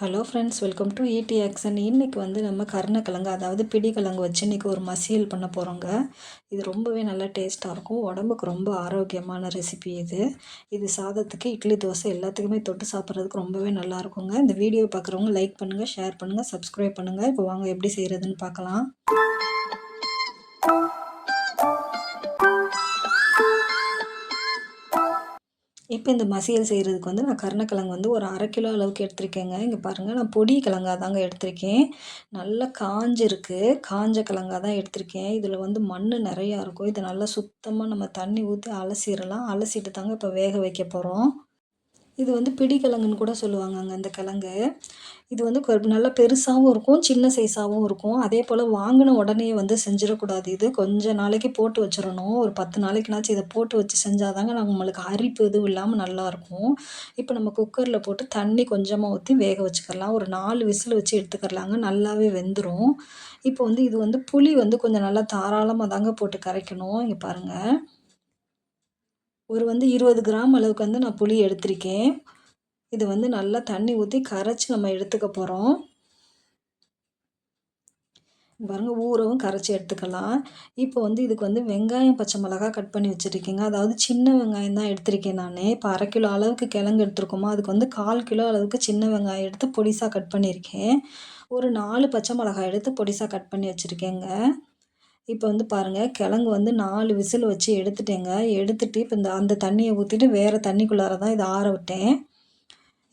Hello friends welcome to ED action இன்றைக்கி வந்து நம்ம கருணக்கிழங்கு அதாவது பிடிக்கிழங்கு வச்சு இன்றைக்கி ஒரு மசியல் பண்ண போகிறோங்க இது ரொம்பவே நல்லா டேஸ்ட்டாக இருக்கும். உடம்புக்கு ரொம்ப ஆரோக்கியமான ரெசிபி இது. இது சாதத்துக்கு இட்லி தோசை எல்லாத்துக்குமே தொட்டு சாப்பிட்றதுக்கு ரொம்பவே நல்லா இருக்குங்க. இந்த வீடியோ பார்க்குறவங்க லைக் பண்ணுங்கள் ஷேர் பண்ணுங்கள் சப்ஸ்கிரைப் பண்ணுங்கள் இப்போ வாங்க எப்படி செய்கிறதுன்னு பார்க்கலாம் இப்போ இந்த மசியல் செய்கிறதுக்கு வந்து நான் கருணக்கிழங்கு வந்து ஒரு அரை கிலோ அளவுக்கு எடுத்திருக்கேங்க. இங்கே பாருங்கள் நான் பொடி கிழங்காக தாங்க எடுத்திருக்கேன். நல்லா காஞ்சிருக்கு. காஞ்ச கிழங்கா தான் எடுத்திருக்கேன். இதில் வந்து மண் நிறையா இருக்கும். இதை நல்லா சுத்தமாக நம்ம தண்ணி ஊற்றி அலசிடலாம். அலசிட்டு தாங்க இப்போ வேக வைக்க போகிறோம் இது வந்து பிடிக்கிழங்குன்னு கூட சொல்லுவாங்கங்க அந்த கிழங்கு. இது வந்து நல்லா பெருசாகவும் இருக்கும் சின்ன சைஸாகவும் இருக்கும். அதே போல் வாங்கின உடனே வந்து செஞ்சிடக்கூடாது இது. கொஞ்ச நாளைக்கு போட்டு வச்சிடணும். ஒரு பத்து நாளைக்குனாச்சும் இதை போட்டு வச்சு செஞ்சால் தாங்க நம்மளுக்கு அரிப்பு எதுவும் இல்லாமல் நல்லாயிருக்கும் இப்போ நம்ம குக்கரில் போட்டு தண்ணி கொஞ்சமாக ஊற்றி வேக வச்சுக்கலாம் ஒரு நாலு விசில் வச்சு எடுத்துக்கலாங்க நல்லாவே வெந்துடும் இப்போ வந்து இது வந்து புளி வந்து கொஞ்சம் நல்லா தாராளமாக தாங்க போட்டு கரைக்கணும். இங்கே பாருங்கள் ஒரு வந்து இருபது கிராம் அளவுக்கு வந்து நான் புளி எடுத்திருக்கேன். இது வந்து நல்லா தண்ணி ஊற்றி கரைச்சி நம்ம எடுத்துக்க போகிறோம் பாருங்க ஊறவும் கரைச்சி எடுத்துக்கலாம். இப்போ வந்து இதுக்கு வந்து வெங்காயம் பச்சை மிளகா கட் பண்ணி வச்சுருக்கீங்க. அதாவது சின்ன வெங்காயம் தான் எடுத்திருக்கேன் நான். இப்போ அரை கிலோ அளவுக்கு கிழங்கு எடுத்துருக்கோமா அதுக்கு வந்து கால் கிலோ அளவுக்கு சின்ன வெங்காயம் எடுத்து பொடிசாக கட் பண்ணியிருக்கேன் ஒரு நாலு பச்சை மிளகாய் எடுத்து பொடிசாக கட் பண்ணி வச்சுருக்கேங்க. இப்போ வந்து பாருங்கள் கிழங்கு வந்து நாலு விசில் வச்சு எடுத்துட்டேங்க. எடுத்துட்டு இப்போ இந்த அந்த தண்ணியை ஊற்றிட்டு வேறு தண்ணிக்குள்ளார தான் இதை ஆற விட்டேன்.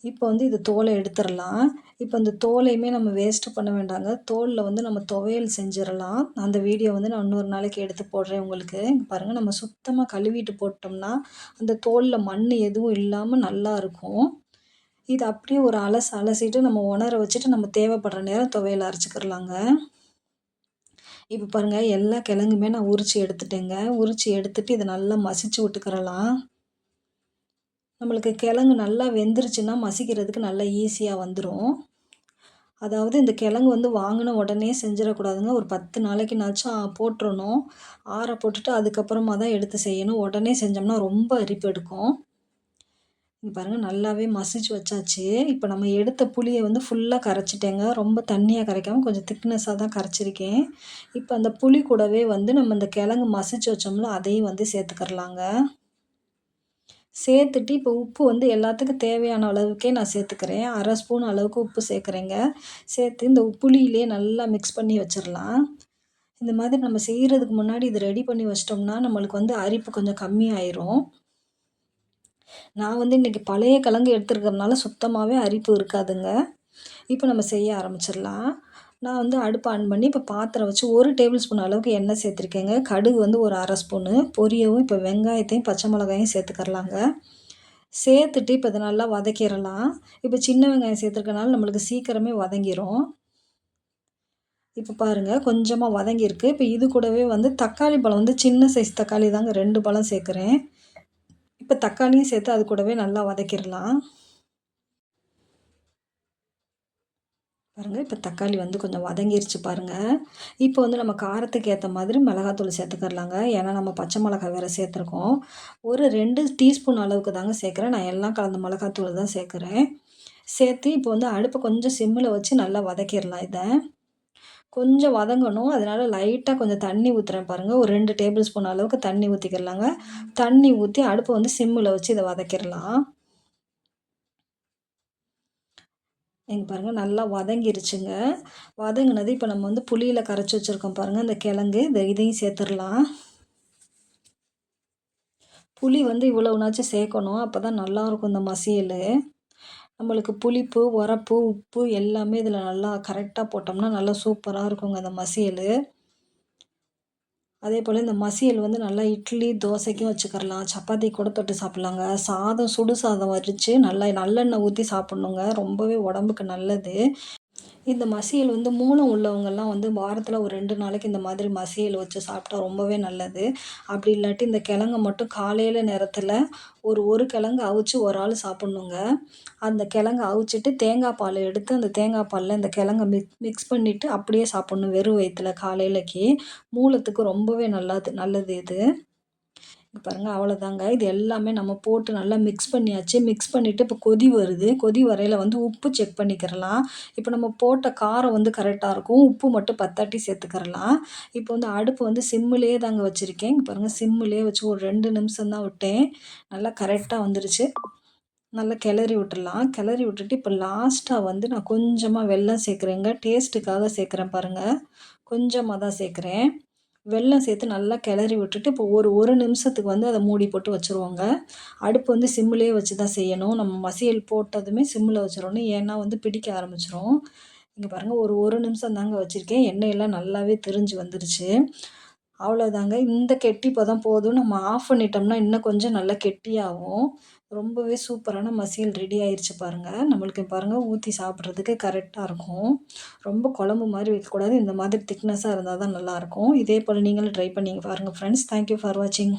இப்போ வந்து இது தோலை எடுத்துடலாம் இப்போ இந்த தோலையுமே நம்ம வேஸ்ட்டு பண்ண வேண்டாங்க. தோலில் வந்து நம்ம துவையல் செஞ்சிடலாம் அந்த வீடியோ வந்து நான் இன்னொரு நாளைக்கு எடுத்து போடுறேன் உங்களுக்கு. இங்கே பாருங்கள் நம்ம சுத்தமாக கழுவிட்டு போட்டோம்னா அந்த தோலில் மண் எதுவும் இல்லாமல் நல்லா இருக்கும். இது அப்படியே ஒரு அலசு அலசிட்டு நம்ம உணர வச்சுட்டு நம்ம தேவைப்படுற நேரம் துவையல் அரைச்சிக்கிறலாங்க. இப்போ பாருங்கள் எல்லா கிழங்குமே நான் உரித்து எடுத்துட்டேங்க. உரித்து எடுத்துட்டு இதை நல்லா மசிச்சு விட்டுக்கிறலாம். நம்மளுக்கு கிழங்கு நல்லா வெந்துருச்சுன்னா மசிக்கிறதுக்கு நல்லா ஈஸியாக வந்துடும் அதாவது இந்த கிழங்கு வந்து வாங்கின உடனே செஞ்சிடக்கூடாதுங்க. ஒரு பத்து நாளைக்குனாச்சும் போட்டுறணும். ஆற போட்டுட்டு அதுக்கப்புறமா தான் எடுத்து செய்யணும். உடனே செஞ்சோம்னா ரொம்ப அரிப்பு எடுக்கும். இங்கே பாருங்கள் நல்லாவே மசிச்சு வச்சாச்சு. இப்போ நம்ம எடுத்த புளியை வந்து ஃபுல்லாக கரைச்சிட்டேங்க. ரொம்ப தண்ணியாக கரைக்காமல் கொஞ்சம் திக்னஸாக தான் கரைச்சிருக்கேன். இப்போ அந்த புளி கூடவே வந்து நம்ம இந்த கிழங்கு மசிச்சு வச்சோம்ல அதையும் வந்து சேர்த்துக்கரலாங்க சேர்த்துட்டு இப்போ உப்பு வந்து எல்லாத்துக்கும் தேவையான அளவுக்கே நான் சேர்த்துக்கிறேன். அரை ஸ்பூன் அளவுக்கு உப்பு சேர்க்குறேங்க. சேர்த்து இந்த புளியிலே நல்லா மிக்ஸ் பண்ணி வச்சிடலாம் இந்த மாதிரி நம்ம செய்கிறதுக்கு முன்னாடி இது ரெடி பண்ணி வச்சிட்டோம்னா நம்மளுக்கு வந்து அரிப்பு கொஞ்சம் கம்மியாயிரும். நான் வந்து இன்றைக்கி பழைய கிழங்கு எடுத்துருக்கிறதுனால சுத்தமாகவே அரிப்பு இருக்காதுங்க. இப்போ நம்ம செய்ய ஆரம்பிச்சிடலாம். நான் வந்து அடுப்பு ஆன் பண்ணி இப்போ பாத்திரம் வச்சு ஒரு டேபிள் ஸ்பூன் அளவுக்கு எண்ணெய் சேர்த்துருக்கேங்க. கடுகு வந்து ஒரு அரை ஸ்பூனு பொரியவும் இப்போ வெங்காயத்தையும் பச்சை மிளகாயும் சேர்த்துக்கரலாங்க சேர்த்துட்டு இப்போ இதை நல்லா வதக்கிடலாம். இப்போ சின்ன வெங்காயம் சேர்த்துருக்கனால நம்மளுக்கு சீக்கிரமே வதங்கிரும். இப்போ பாருங்கள் கொஞ்சமாக வதங்கியிருக்கு. இப்போ இது கூடவே வந்து தக்காளி பழம் வந்து சின்ன சைஸ் தக்காளி தாங்க. ரெண்டு பழம் சேர்க்குறேன். இப்போ தக்காளியும் சேர்த்து அது கூடவே நல்லா வதக்கிடலாம். பாருங்கள் இப்போ தக்காளி வந்து கொஞ்சம் வதங்கிருச்சு பாருங்கள் இப்போ வந்து நம்ம காரத்துக்கு ஏற்ற மாதிரி மிளகாத்தூள் சேர்த்துக்கிறலாங்க. ஏன்னா நம்ம பச்சை மிளகாய் வேறு சேர்த்துருக்கோம். ஒரு ரெண்டு டீஸ்பூன் அளவுக்கு தாங்க சேர்க்குறேன். நான் எல்லாம் கலந்த மிளகாத்தூள் தான் சேர்க்குறேன். சேர்த்து இப்போ வந்து அடுப்பை கொஞ்சம் சிம்மில் வச்சு நல்லா வதக்கிடலாம் இதை. கொஞ்சம் வதங்கணும். அதனால் லைட்டாக கொஞ்சம் தண்ணி ஊற்றுறேன் பாருங்கள் ஒரு ரெண்டு டேபிள் ஸ்பூன் அளவுக்கு தண்ணி ஊற்றிக்கிடலாங்க தண்ணி ஊற்றி அடுப்பை வந்து சிம்மில் வச்சு இதை வதக்கிடலாம். எங்கள் பாருங்கள் நல்லா வதங்கிருச்சுங்க. வதங்கினது இப்போ நம்ம வந்து புளியில் கரைச்சி வச்சுருக்கோம் பாருங்கள் இந்த கிழங்கு இந்த இதையும் சேர்த்துடலாம். புளி வந்து இவ்வளோனாச்சும் சேர்க்கணும். அப்போ தான் நல்லாயிருக்கும் இந்த மசியல். நம்மளுக்கு புளிப்பு உரப்பு உப்பு எல்லாமே இதில் நல்லா கரெக்டாக போட்டோம்னா நல்லா சூப்பராக இருக்குங்க அந்த மசியல். அதே போல் இந்த மசியல் வந்து நல்லா இட்லி தோசைக்கும் வச்சுக்கரலாம் சப்பாத்தி கூட தொட்டு சாப்பிட்லாங்க. சாதம் சுடு சாதம் வடித்து நல்லா நல்லெண்ணெய் ஊற்றி சாப்பிட்ணுங்க. ரொம்பவே உடம்புக்கு நல்லது. இந்த மசியல் வந்து மூலம் உள்ளவங்கெல்லாம் வந்து வாரத்தில் ஒரு ரெண்டு நாளைக்கு இந்த மாதிரி மசியல் வச்சு சாப்பிட்டா ரொம்பவே நல்லது. அப்படி இல்லாட்டி இந்த கிழங்க மட்டும் காலையில் நேரத்தில் ஒரு ஒரு கிழங்கு அவிச்சு ஒரு ஆள் சாப்பிட்ணுங்க. அந்த கிழங்கு அவிச்சிட்டு தேங்காய் பால் எடுத்து அந்த தேங்காய் பாலில் இந்த கிழங்க மிக் மிக்ஸ் பண்ணிவிட்டு அப்படியே சாப்பிட்ணும் வெறும் வயிற்றுல காலையிலக்கு. மூலத்துக்கு ரொம்பவே நல்லது நல்லது இது. பாருங்கள் அவ்வளோதாங்க இது எல்லாமே நம்ம போட்டு நல்லா மிக்ஸ் பண்ணியாச்சு. மிக்ஸ் பண்ணிவிட்டு இப்போ கொதி வருது. கொதி வரையில் வந்து உப்பு செக் பண்ணிக்கிறலாம். இப்போ நம்ம போட்ட காரம் வந்து கரெக்டாக இருக்கும். உப்பு மட்டும் பத்தாட்டி சேர்த்துக்கிறலாம். இப்போ வந்து அடுப்பு வந்து சிம்மிலே தாங்க வச்சுருக்கேன். இங்கே பாருங்கள் சிம்மிலே வச்சு ஒரு ரெண்டு நிமிஷம் தான் விட்டேன். நல்லா கரெக்டாக வந்துருச்சு. நல்லா கிளறி விட்டுடலாம். கிளறி விட்டுட்டு இப்போ லாஸ்ட்டாக வந்து நான் கொஞ்சமாக வெல்லம் சேர்க்குறேங்க. டேஸ்ட்டுக்காக சேர்க்குறேன் பாருங்கள் கொஞ்சமாக தான் சேர்க்குறேன். வெள்ளம் சேர்த்து நல்லா கிளறி விட்டுட்டு இப்போ ஒரு ஒரு நிமிஷத்துக்கு வந்து அதை மூடி போட்டு வச்சுருவோங்க. அடுப்பு வந்து சிம்மிலே வச்சு தான் செய்யணும். நம்ம மசியல் போட்டதுமே சிம்மில் வச்சிடணும். ஏன்னா வந்து பிடிக்க ஆரம்பிச்சிரும். இங்கே பாருங்கள் ஒரு ஒரு நிமிஷம் தாங்க வச்சுருக்கேன். எண்ணெயெல்லாம் நல்லாவே தெரிஞ்சு வந்துருச்சு. அவ்வளோதாங்க இந்த கெட்டி பதம் போதும். நம்ம ஆஃப் பண்ணிட்டோம்னா இன்னும் கொஞ்சம் நல்லா கெட்டியாகும். ரொம்பவே சூப்பரான மசியல் ரெடி ஆயிடுச்சு பாருங்கள் நம்மளுக்கு பாருங்கள் ஊற்றி சாப்பிட்றதுக்கு கரெக்டாக இருக்கும். ரொம்ப குழம்பு மாதிரி வைக்கக்கூடாது. இந்த மாதிரி திக்னஸாக இருந்தால் தான் நல்லாயிருக்கும் இதே போல் நீங்களும் ட்ரை பண்ணிங்க பாருங்கள் ஃப்ரெண்ட்ஸ் தேங்க்யூ ஃபார் வாட்சிங்